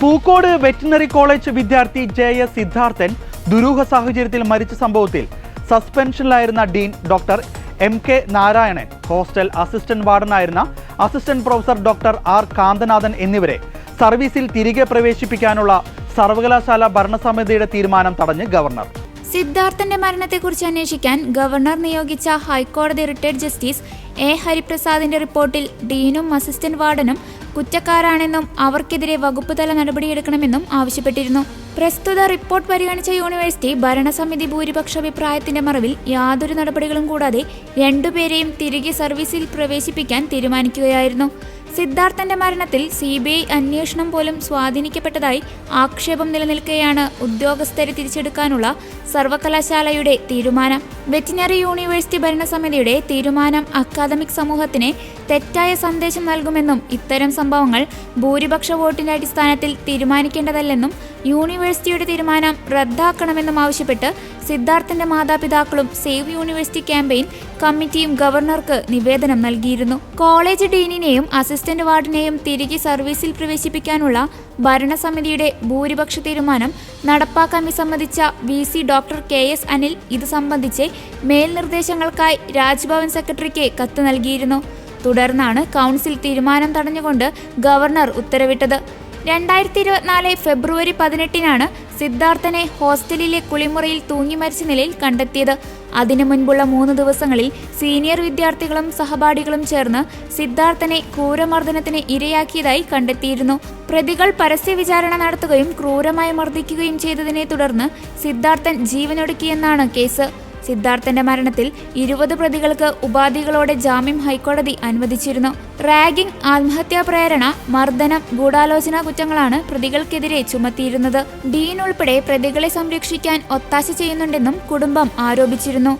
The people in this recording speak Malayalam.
പൂക്കോട് വെറ്റിനറി കോളേജ് വിദ്യാർത്ഥി ജെ എസ് സിദ്ധാർത്ഥൻ ദുരൂഹ സാഹചര്യത്തിൽ മരിച്ച സംഭവത്തിൽ സസ്പെൻഷനിലായിരുന്ന dean doctor M K Narayanan hostel assistant വാർഡനായിരുന്ന assistant professor doctor R Kanthanathan എന്നിവരെ സർവീസിൽ തിരികെ പ്രവേശിപ്പിക്കാനുള്ള സർവകലാശാല ഭരണസമിതിയുടെ തീരുമാനം തടഞ്ഞ് ഗവർണർ. സിദ്ധാർത്ഥന്റെ മരണത്തെക്കുറിച്ച് അന്വേഷിക്കാൻ ഗവർണർ നിയോഗിച്ച ഹൈക്കോടതി റിട്ടയർഡ് ജസ്റ്റിസ് എ ഹരിപ്രസാദിന്റെ റിപ്പോർട്ടിൽ ഡീനും അസിസ്റ്റന്റ് വാർഡനും കുറ്റക്കാരാണെന്നും അവർക്കെതിരെ വകുപ്പുതല നടപടിയെടുക്കണമെന്നും ആവശ്യപ്പെട്ടിരുന്നു. പ്രസ്തുത റിപ്പോർട്ട് പരിഗണിച്ച യൂണിവേഴ്സിറ്റി ഭരണസമിതി ഭൂരിപക്ഷ അഭിപ്രായത്തിന്റെ മറവിൽ യാതൊരു നടപടികളും കൂടാതെ രണ്ടുപേരെയും തിരികെ സർവീസിൽ പ്രവേശിപ്പിക്കാൻ തീരുമാനിക്കുകയായിരുന്നു. സിദ്ധാർത്ഥന്റെ മരണത്തിൽ സി ബി ഐ അന്വേഷണം പോലും സ്വാധീനിക്കപ്പെട്ടതായി ആക്ഷേപം നിലനിൽക്കെയാണ് ഉദ്യോഗസ്ഥരെ തിരിച്ചെടുക്കാനുള്ള സർവകലാശാലയുടെ തീരുമാനം. വെറ്റിനറി യൂണിവേഴ്സിറ്റി ഭരണസമിതിയുടെ തീരുമാനം അക്കാദമിക് സമൂഹത്തിന് തെറ്റായ സന്ദേശം നൽകുമെന്നും ഇത്തരം സംഭവങ്ങൾ ഭൂരിപക്ഷ വോട്ടിന്റെ അടിസ്ഥാനത്തിൽ തീരുമാനിക്കേണ്ടതല്ലെന്നും യൂണിവേഴ്സിറ്റിയുടെ തീരുമാനം റദ്ദാക്കണമെന്നും ആവശ്യപ്പെട്ട് സിദ്ധാർത്ഥന്റെ മാതാപിതാക്കളും സേവ് യൂണിവേഴ്സിറ്റി ക്യാമ്പയിൻ കമ്മിറ്റിയും ഗവർണർക്ക് നിവേദനം നൽകിയിരുന്നു. കോളേജ് ഡീനിനെയും അസിസ്റ്റന്റ് വാർഡിനെയും തിരികെ സർവീസിൽ പ്രവേശിപ്പിക്കാനുള്ള ഭരണസമിതിയുടെ ഭൂരിപക്ഷ തീരുമാനം നടപ്പാക്കാൻ വിസമ്മതിച്ച V C doctor K S Anil ഇത് സംബന്ധിച്ച് മേൽനിർദ്ദേശങ്ങൾക്കായി രാജ്ഭവൻ സെക്രട്ടറിക്ക് കത്ത് നൽകിയിരുന്നു. തുടർന്നാണ് കൗൺസിൽ തീരുമാനം തടഞ്ഞുകൊണ്ട് ഗവർണർ ഉത്തരവിട്ടത്. രണ്ടായിരത്തി ഇരുപത്തിനാല് ഫെബ്രുവരി പതിനെട്ടിനാണ് സിദ്ധാർത്ഥനെ ഹോസ്റ്റലിലെ കുളിമുറിയിൽ തൂങ്ങി മരിച്ച നിലയിൽ കണ്ടെത്തിയത്. അതിനു മുൻപുള്ള മൂന്ന് ദിവസങ്ങളിൽ സീനിയർ വിദ്യാർത്ഥികളും സഹപാഠികളും ചേർന്ന് സിദ്ധാർത്ഥനെ ക്രൂരമർദ്ദനത്തിന് ഇരയാക്കിയതായി കണ്ടെത്തിയിരുന്നു. പ്രതികൾ പരസ്യ വിചാരണ നടത്തുകയും ക്രൂരമായി മർദ്ദിക്കുകയും ചെയ്തതിനെ തുടർന്ന് സിദ്ധാർത്ഥൻ ജീവനൊടുക്കിയെന്നാണ് കേസ്. സിദ്ധാർത്ഥന്റെ മരണത്തിൽ ഇരുപത് പ്രതികൾക്ക് ഉപാധികളോടെ ജാമ്യം ഹൈക്കോടതി അനുവദിച്ചിരുന്നു. റാഗിംഗ് ആത്മഹത്യാ പ്രേരണ മർദ്ദനം ഗൂഢാലോചന കുറ്റങ്ങളാണ് പ്രതികൾക്കെതിരെ ചുമത്തിയിരുന്നത്. ഡീൻ ഉൾപ്പെടെ പ്രതികളെ സംരക്ഷിക്കാൻ ഒത്താശ ചെയ്യുന്നുണ്ടെന്നും കുടുംബം ആരോപിച്ചിരുന്നു.